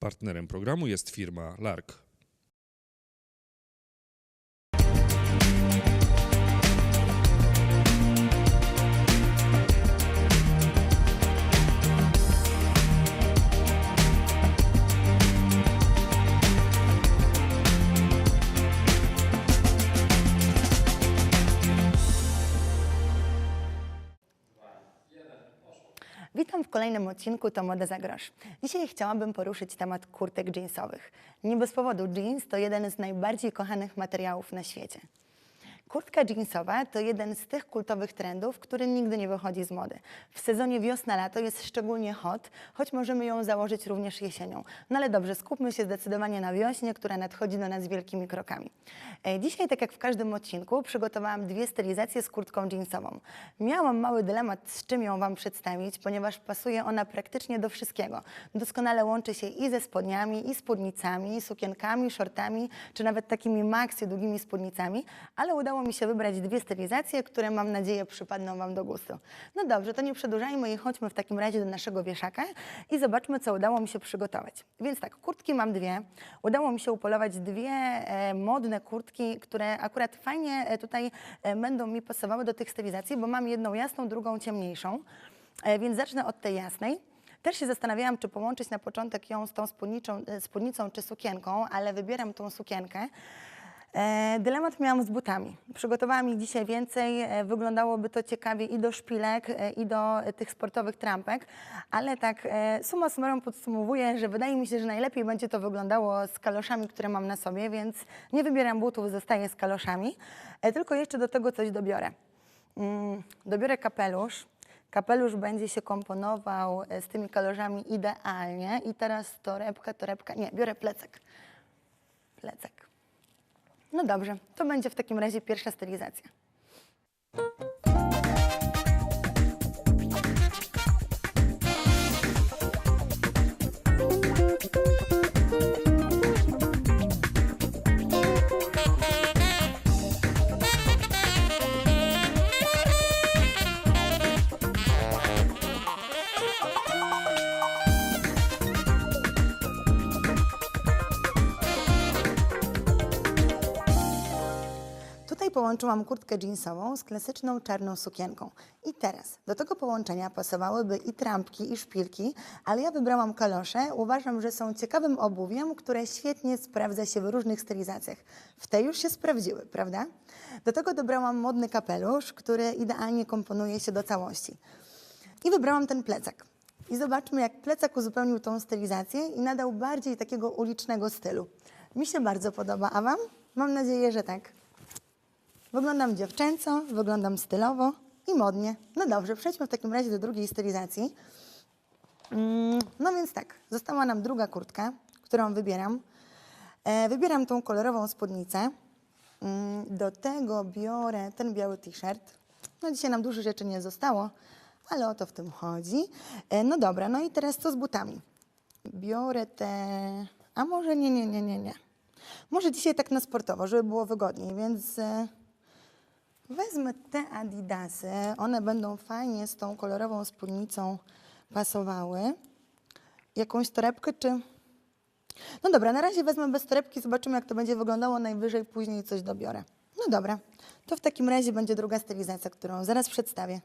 Partnerem programu jest firma Lark. Witam w kolejnym odcinku To Moda za grosz. Dzisiaj chciałabym poruszyć temat kurtek jeansowych. Nie bez powodu jeans to jeden z najbardziej kochanych materiałów na świecie. Kurtka jeansowa to jeden z tych kultowych trendów, który nigdy nie wychodzi z mody. W sezonie wiosna-lato jest szczególnie hot, choć możemy ją założyć również jesienią. No ale dobrze, skupmy się zdecydowanie na wiośnie, która nadchodzi do nas wielkimi krokami. E, Dzisiaj, tak jak w każdym odcinku, przygotowałam dwie stylizacje z kurtką jeansową. Miałam mały dylemat, z czym ją Wam przedstawić, ponieważ pasuje ona praktycznie do wszystkiego. Doskonale łączy się i ze spodniami, i spódnicami, sukienkami, shortami, czy nawet takimi maxi długimi spódnicami, ale udało mi się wybrać dwie stylizacje, które mam nadzieję przypadną Wam do gustu. No dobrze, to nie przedłużajmy i chodźmy w takim razie do naszego wieszaka i zobaczmy, co udało mi się przygotować. Więc tak, kurtki mam dwie. Udało mi się upolować dwie e, modne kurtki, które akurat fajnie e, tutaj e, będą mi pasowały do tych stylizacji, bo mam jedną jasną, drugą ciemniejszą. Więc zacznę od tej jasnej. Też się zastanawiałam, czy połączyć na początek ją z tą spódnicą czy sukienką, ale wybieram tą sukienkę. E, dylemat miałam z butami. Przygotowałam ich dzisiaj więcej. E, wyglądałoby to ciekawie i do szpilek, e, i do tych sportowych trampek, ale tak summa summarum podsumowuję, że wydaje mi się, że najlepiej będzie to wyglądało z kaloszami, które mam na sobie, więc nie wybieram butów, zostaję z kaloszami. Tylko jeszcze do tego coś dobiorę. Mm, dobiorę kapelusz. Kapelusz będzie się komponował z tymi kaloszami idealnie. I teraz torebka, torebka, nie, biorę plecak. Plecak. No dobrze, to będzie w takim razie pierwsza stylizacja. Połączyłam kurtkę jeansową z klasyczną czarną sukienką. I teraz do tego połączenia pasowałyby i trampki, i szpilki, ale ja wybrałam kalosze. Uważam, że są ciekawym obuwiem, które świetnie sprawdza się w różnych stylizacjach. W tej już się sprawdziły, prawda? Do tego dobrałam modny kapelusz, który idealnie komponuje się do całości. I wybrałam ten plecak. I zobaczmy, jak plecak uzupełnił tą stylizację i nadał bardziej takiego ulicznego stylu. Mi się bardzo podoba, a Wam? Mam nadzieję, że tak. Wyglądam dziewczęco, wyglądam stylowo i modnie. No dobrze, przejdźmy w takim razie do drugiej stylizacji. Mm, No więc tak, została nam druga kurtka, którą wybieram. E, wybieram tą kolorową spódnicę. Mm, Do tego biorę ten biały t-shirt. No dzisiaj nam dużo rzeczy nie zostało, ale o to w tym chodzi. E, No dobra, no i teraz co z butami? Biorę te... A może nie, nie, nie, nie, nie. Może dzisiaj tak na sportowo, żeby było wygodniej, więc... Wezmę te adidasy, one będą fajnie z tą kolorową spódnicą pasowały. Jakąś torebkę czy... No dobra, na razie wezmę bez torebki, zobaczymy jak to będzie wyglądało, najwyżej później coś dobiorę. No dobra, to w takim razie będzie druga stylizacja, którą zaraz przedstawię.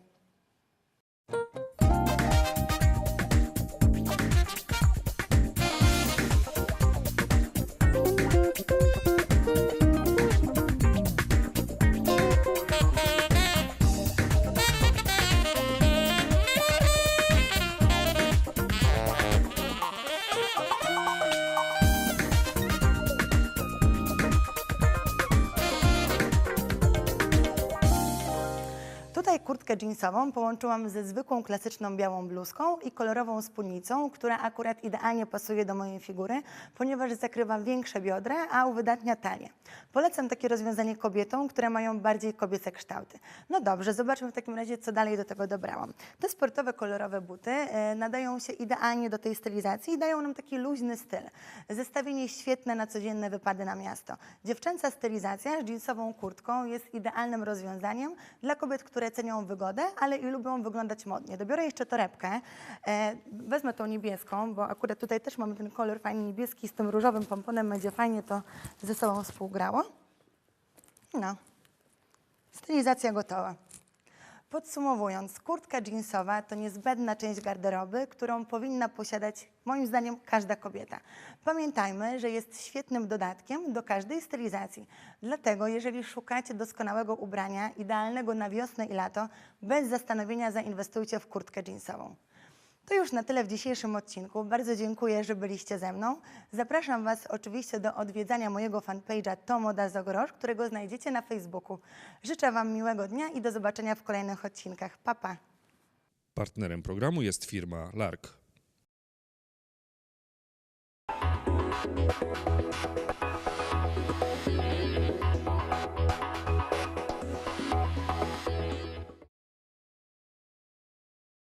Kurtkę jeansową połączyłam ze zwykłą klasyczną białą bluzką i kolorową spódnicą, która akurat idealnie pasuje do mojej figury, ponieważ zakrywa większe biodra, a uwydatnia talię. Polecam takie rozwiązanie kobietom, które mają bardziej kobiece kształty. No dobrze, zobaczmy w takim razie, co dalej do tego dobrałam. Te sportowe, kolorowe buty e, nadają się idealnie do tej stylizacji i dają nam taki luźny styl. Zestawienie świetne na codzienne wypady na miasto. Dziewczęca stylizacja z jeansową kurtką jest idealnym rozwiązaniem dla kobiet, które cenią wygodę, ale i lubią wyglądać modnie. Dobiorę jeszcze torebkę. E, wezmę tą niebieską, bo akurat tutaj też mamy ten kolor fajny niebieski z tym różowym pomponem. Będzie fajnie to ze sobą współgrało. No. Stylizacja gotowa. Podsumowując, kurtka jeansowa to niezbędna część garderoby, którą powinna posiadać, moim zdaniem, każda kobieta. Pamiętajmy, że jest świetnym dodatkiem do każdej stylizacji. Dlatego, jeżeli szukacie doskonałego ubrania, idealnego na wiosnę i lato, bez zastanowienia zainwestujcie w kurtkę jeansową. To już na tyle w dzisiejszym odcinku. Bardzo dziękuję, że byliście ze mną. Zapraszam Was oczywiście do odwiedzania mojego fanpage'a To Moda za grosz, którego znajdziecie na Facebooku. Życzę Wam miłego dnia i do zobaczenia w kolejnych odcinkach. Pa, pa. Partnerem programu jest firma Lark.